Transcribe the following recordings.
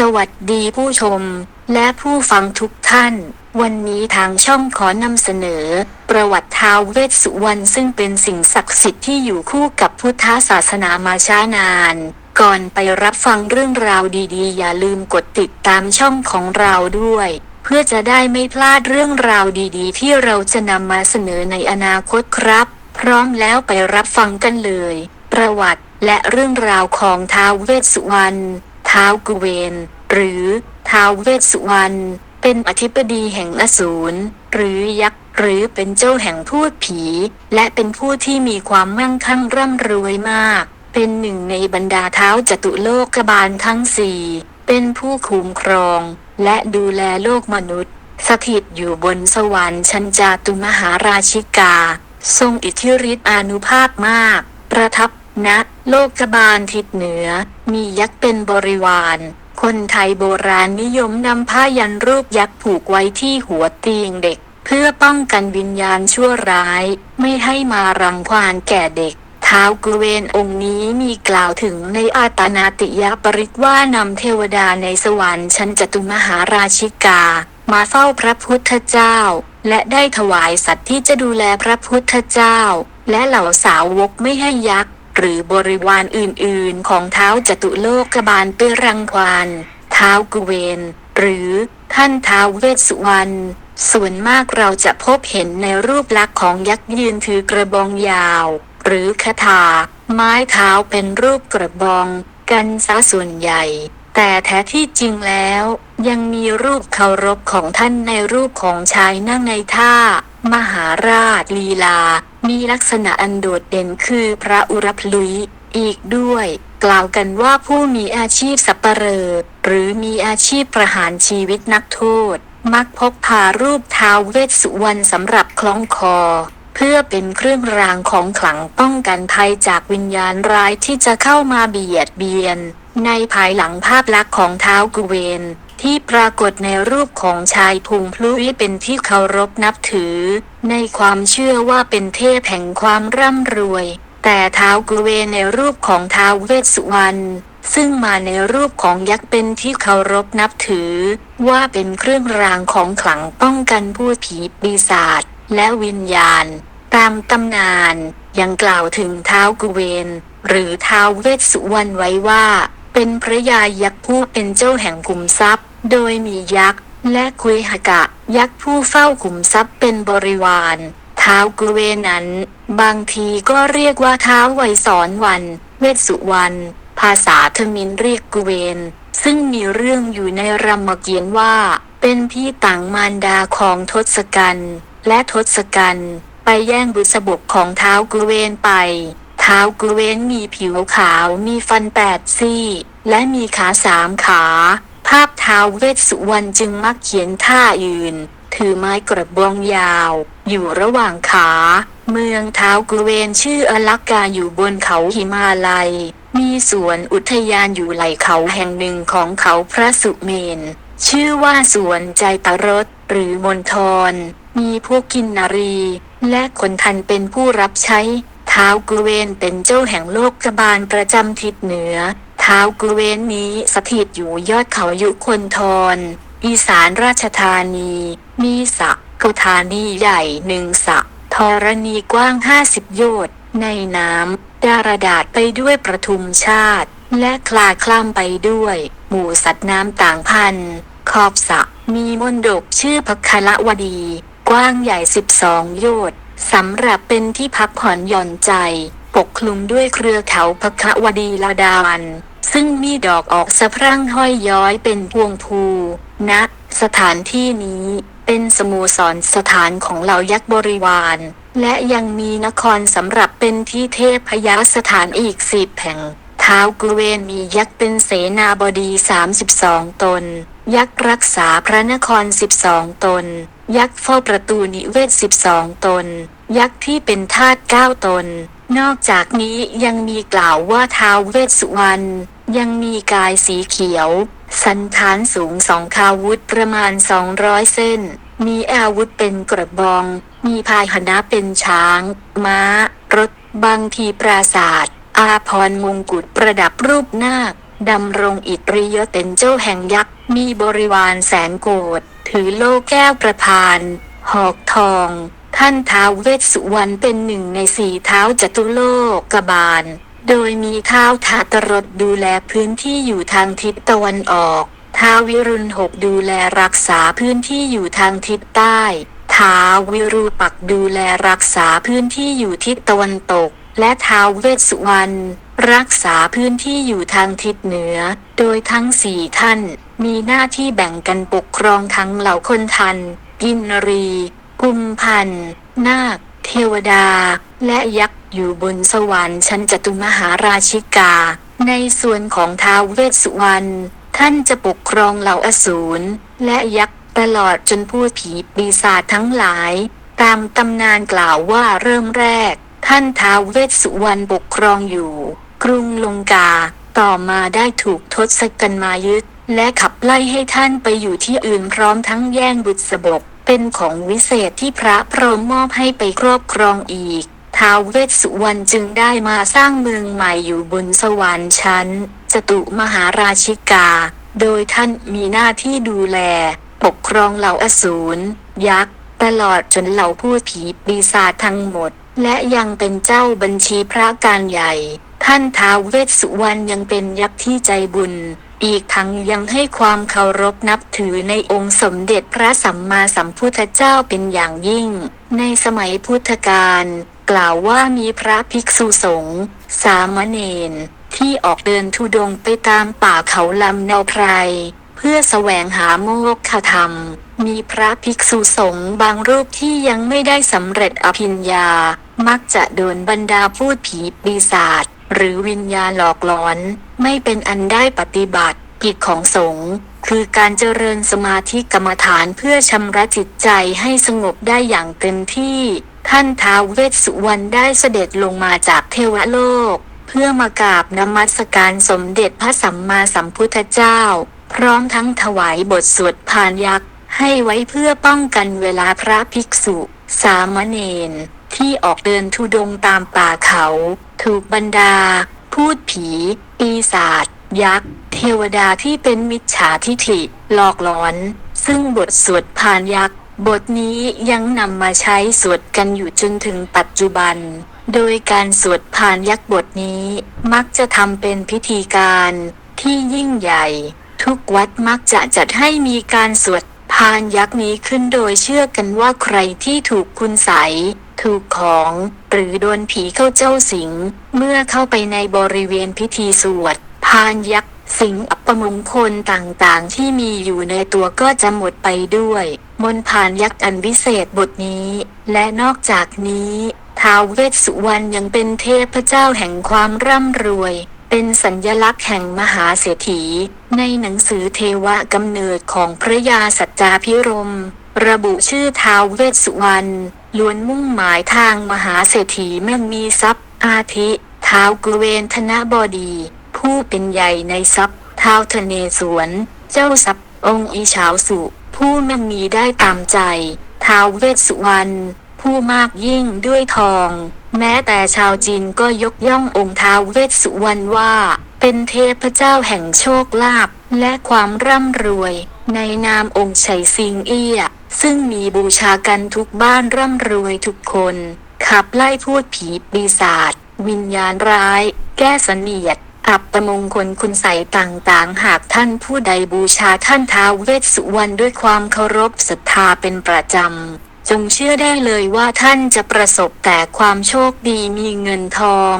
สวัสดีผู้ชม และผู้ฟังทุกท่าน วันนี้ทางช่องขอนำเสนอ ประวัติท้าวเวสสุวรรณซึ่งเป็นสิ่งศักดิ์สิทธิ์ที่อยู่คู่กับพุทธศาสนามาช้านาน ก่อนไปรับฟังเรื่องราวดีๆ อย่าลืมกดติดตามช่องของเราด้วย เพื่อจะได้ไม่พลาดเรื่องราวดีๆ ที่เราจะนำมาเสนอในอนาคตครับ พร้อมแล้วไปรับฟังกันเลย ประวัติและเรื่องราวของท้าวเวสสุวรรณ ท้าวกุเวน หรือท้าวเวสสุวรรณเป็นอธิบดีแห่งอสูรหรือยักษ์หรือเป็นเจ้าแห่งพูดผี และเป็นผู้ที่มีความมั่งคั่งร่ำรวยมาก เป็นหนึ่งในบรรดาเท้าจตุโลกบาลทั้งสี่เป็นผู้คุ้มครอง และดูแลโลกมนุษย์ สถิตอยู่บนสวรรค์ชั้นจาตุมหาราชิกา ทรงอิทธิฤทธิอานุภาพมาก ประทับ ณโลกบาลทิศเหนือ มียักษ์เป็นบริวาร คนไทยโบราณนิยมนำผ้ายันรูปยักษ์ผูกไว้ที่หัวเตียงเด็ก เพื่อป้องกันวิญญาณชั่วร้าย ไม่ให้มารังควานแก่เด็กท้าวกุเวนองค์นี้มีกล่าวถึงในอาตานาติยปริตว่านำเทวดาในสวรรค์ชั้นจตุมหาราชิกา มาเฝ้าพระพุทธเจ้า และได้ถวายสัตว์ที่จะดูแลพระพุทธเจ้า และเหล่าสาวกไม่ให้ยักษ์ หรือบริวารอื่นๆ ของเท้าจตุโลกบาลไปรังควานเท้ากุเวน หรือท่านเท้าเวสสุวรรณส่วนมากเราจะพบเห็นในรูปลักษณ์ของยักษ์ยืนถือกระบองยาว หรือคาถา ไม้เท้าเป็นรูปกระบอง กันซะส่วนใหญ่ แต่แท้ที่จริงแล้ว ยังมีรูปเคารพของท่านในรูปของชายนั่งในท่า มหาราชลีลา มีลักษณะอันโดดเด่นคือพระอุรพลุย อีกด้วย กล่าวกันว่าผู้มีอาชีพสัปเหร่อหรือมีอาชีพประหารชีวิตนักโทษ มักพกพารูปท้าวเวสสุวรรณสำหรับคล้องคอ เพื่อเป็นเครื่องรางของขลังป้องกันภัยจากวิญญาณร้ายที่จะเข้ามาเบียดเบียน ในภายหลังภาพลักษณ์ของท้าวกุเวน ที่ปรากฏในรูปของชายพุงพลุยเป็นที่เคารพนับถือ ในความเชื่อว่าเป็นเทพแห่งความร่ำรวย แต่ท้าวกุเวในรูปของท้าวเวสสุวรรณซึ่งมาในรูปของยักษ์เป็นที่เคารพนับถือ ว่าเป็นเครื่องรางของขลังป้องกันผู้ผีปีศาจและวิญญาณ ตามตำนานยังกล่าวถึงท้าวกุเวน หรือท้าวเวสสุวรรณไว้ว่า เป็นพระยายักษ์ผู้เป็นเจ้าแห่งขุมทรัพย์ โดยมียักษ์และคุยหกะ ยักษ์ผู้เฝ้าขุมทรัพย์เป็นบริวารท้าวกุเวนั้น บางทีก็เรียกว่าท้าวไวยสอนวัน เวสสุวรรณภาษาเทมินเรียกกุเวน ซึ่งมีเรื่องอยู่ในรามเกียรติ์ว่า เป็นพี่ต่างมารดาของทศกัณฐ์และทศกัณฐ์ไปแย่งบุษบกของเท้าวกุเวนไป เท้ากุเวนมีผิวขาวมีฟันแปดซี่ และมีขาสามขา ภาพเท้าเวสสุวรรณจึงมักเขียนท่าอื่น ถือไม้กระบองยาว อยู่ระหว่างขา เมืองเท้ากุเวนชื่ออลักกาอยู่บนเขาหิมาลัย มีสวนอุทยานอยู่ไหล่เขาแห่งหนึ่งของเขาพระสุเมน ชื่อว่าสวนใจตรสหรือมณฑรมีพวกกินนารี และคนทันเป็นผู้รับใช้ ท้าวกุเวนเป็นเจ้าแห่งโลกกบาลประจำทิศเหนือ ท้าวกุเวนนี้สถิตอยู่ยอดเขายุคนทร อีสานราชธานี มีสระกธานีใหญ่หนึ่งสระธรณีกว้างห้าสิบโยชน์ในน้ำดารดาษไปด้วยประทุมชาติ และคลาคล่ำไปด้วย หมู่สัตว์น้ำต่างพันธุ์ขอบสระมีมนดกชื่อพคละวดี กว้างใหญ่สิบสองโยชน์ สำหรับเป็นที่พักผ่อนหย่อนใจ ปกคลุมด้วยเครือเขาพคะวดีลาดาน ซึ่งมีดอกออกสะพรั่งห้อยย้อยเป็นพวงภูณนะสถานที่นี้เป็นสโมสรสถานของเหล่ายักษ์บริวาร และยังมีนครสำหรับเป็นที่เทพยาสถานอีกสิบแห่ง ท้าวกุเวนมียักษ์เป็นเสนาบดี 32 ตน ยักษ์รักษาพระนคร 12 ตน ยักษ์เฝ้าประตูนิเวศ 12 ตน ยักษ์ที่เป็นทาส9ตน นอกจากนี้ยังมีกล่าวว่าท้าวเวสสุวรรณยังมีกายสีเขียว สันฐานสูงสองคาวุธประมาณ 200 เส้น มีอาวุธเป็นกระบอง มีพาหนะเป็นช้าง ม้า รถ บางทีปราศาสตร์อาพรมงกุฎประดับรูปนาค ดำรงอิตริยเป็นเจ้าแห่งยักษ์ มีบริวารแสนโกรธถือโล่แก้วประพาน หอกทอง ท่านท้าวเวสสุวรรณเป็นหนึ่งในสี่เท้าจตุโลกกบาล โดยมีท้าวทาตรดดูแลพื้นที่อยู่ทางทิศตะวันออก ท้าววิรุณหกดูแลรักษาพื้นที่อยู่ทางทิศใต้ท้าววิรูปักดูแลรักษาพื้นที่อยู่ทิศตะวันตก และท้าวเวสสุวรรณ รักษาพื้นที่อยู่ทางทิศเหนือ โดยทั้งสี่ท่าน มีหน้าที่แบ่งกันปกครองทั้งเหล่าคนทัน กินนรี กุมพัน นาค เทวดา และยักษ์อยู่บนสวรรค์ชั้นจตุมหาราชิกา ในส่วนของท้าวเวสสุวรรณท่านจะปกครองเหล่าอสูรและยักษ์ตลอดจนพูดผีปีศาจทั้งหลาย ตามตำนานกล่าวว่าเริ่มแรก ท่านท้าวเวสสุวรรณปกครองอยู่ กรุงลงกา ต่อมาได้ถูกทศกัณฐ์มายึด และขับไล่ให้ท่านไปอยู่ที่อื่นพร้อมทั้งแย่งบุตรสบก เป็นของวิเศษที่พระพรหมมอบให้ไปครอบครองอีก ท้าวเวสสุวรรณจึงได้มาสร้างเมืองใหม่อยู่บนสวรรค์ชั้นจตุมหาราชิกา โดยท่านมีหน้าที่ดูแล ปกครองเหล่าอสูร ยักษ์ ตลอดจนเหล่าพูดผีปีศาจทั้งหมด และยังเป็นเจ้าบัญชีพระการใหญ่ ท่านท้าวเวสสุวรรณยังเป็นยักษ์ที่ใจบุญ อีกทั้งยังให้ความเคารพนับถือในองค์สมเด็จพระสัมมาสัมพุทธเจ้าเป็นอย่างยิ่ง ในสมัยพุทธกาลกล่าวว่ามีพระภิกษุสงฆ์สามเณรที่ออกเดินทุดงไปตามป่าเขาลำเนาไพร เพื่อแสวงหาโมกขธรรม มีพระภิกษุสงฆ์บางรูปที่ยังไม่ได้สำเร็จอภิญญา มักจะโดนบรรดาพูดผีปีศาจ หรือวิญญาณหลอกหลอน ไม่เป็นอันได้ปฏิบัติกิจของสงฆ์คือการเจริญสมาธิกรรมฐานเพื่อชำระจิตใจให้สงบได้อย่างเต็มที่ ท่านท้าวเวสสุวรรณได้เสด็จลงมาจากเทวโลก เพื่อมากราบนมัสการสมเด็จพระสัมมาสัมพุทธเจ้า พร้อมทั้งถวายบทสวดพานยักษ์ให้ไว้เพื่อป้องกันเวลาพระภิกษุ สามเณรที่ออกเดินทุดงค์ตามป่าเขา ถูกบรรดา พูดผี ปีศาจยักษ์ เทวดาที่เป็นมิจฉาทิฐิ หลอกหลอน ซึ่งบทสวดพานยักษ์บทนี้ยังนำมาใช้สวดกันอยู่จนถึงปัจจุบัน โดยการสวดพานยักษ์บทนี้ มักจะทำเป็นพิธีการที่ยิ่งใหญ่ ทุกวัดมักจะจัดให้มีการสวดพานยักษ์นี้ขึ้นโดยเชื่อกันว่าใครที่ถูกคุณใส ถูกของ หรือโดนผีเข้าเจ้าสิง เมื่อเข้าไปในบริเวณพิธีสวดพานยักษ์สิ่งอัปมงคลต่างๆ ที่มีอยู่ในตัวก็จะหมดไปด้วย มนต์พานยักษ์อันวิเศษบทนี้ และนอกจากนี้ท้าวเวสสุวรรณยังเป็นเทพเจ้าแห่งความร่ำรวย เป็นสัญลักษณ์แห่งมหาเศรษฐี ในหนังสือเทวะกำเนิดของพระยาสัจจาพิรม ระบุชื่อท้าวเวสสุวรรณ ล้วนมุ่งหมายทางมหาเศรษฐีเมื่อมีทรัพย์ อาทิท้าวกุเวนธนบดี ผู้เป็นใหญ่ในทรัพย์ท้าวทะเนศวรเจ้าทรัพย์องค์อีฉาวสุ ผู้มั่งมีได้ตามใจท้าวเวสสุวรรณผู้มากยิ่งด้วยทอง แม้แต่ชาวจีนก็ยกย่ององค์ท้าวเวสสุวรรณว่า เป็นเทพเจ้าแห่งโชคลาภและความร่ำรวย ในนามองค์ไฉซิงเอี้ย ซึ่งมีบูชากันทุกบ้านร่ำรวยทุกคน ขับไล่พูดผีปีศาจวิญญาณร้าย แก้เสนียด อับประมงคลคุณใสต่างๆ หากท่านผู้ใดบูชาท่านท้าวเวสสุวรรณด้วยความเคารพศรัทธาเป็นประจำ จงเชื่อได้เลยว่าท่านจะประสบแต่ความโชคดีมีเงินทอง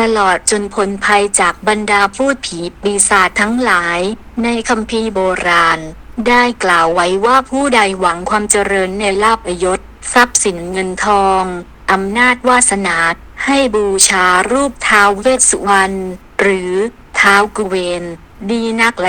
ตลอดจนพ้นภัยจากบรรดาพูดผีปีศาจทั้งหลาย ในคัมภีร์โบราณ ได้กล่าวไว้ว่าผู้ใดหวังความเจริญในลาบยศ ทรัพย์สินเงินทองอำนาจวาสนา ให้บูชารูปท้าวเวสสุวรรณหรือท้าวกุเวน ดีนักแล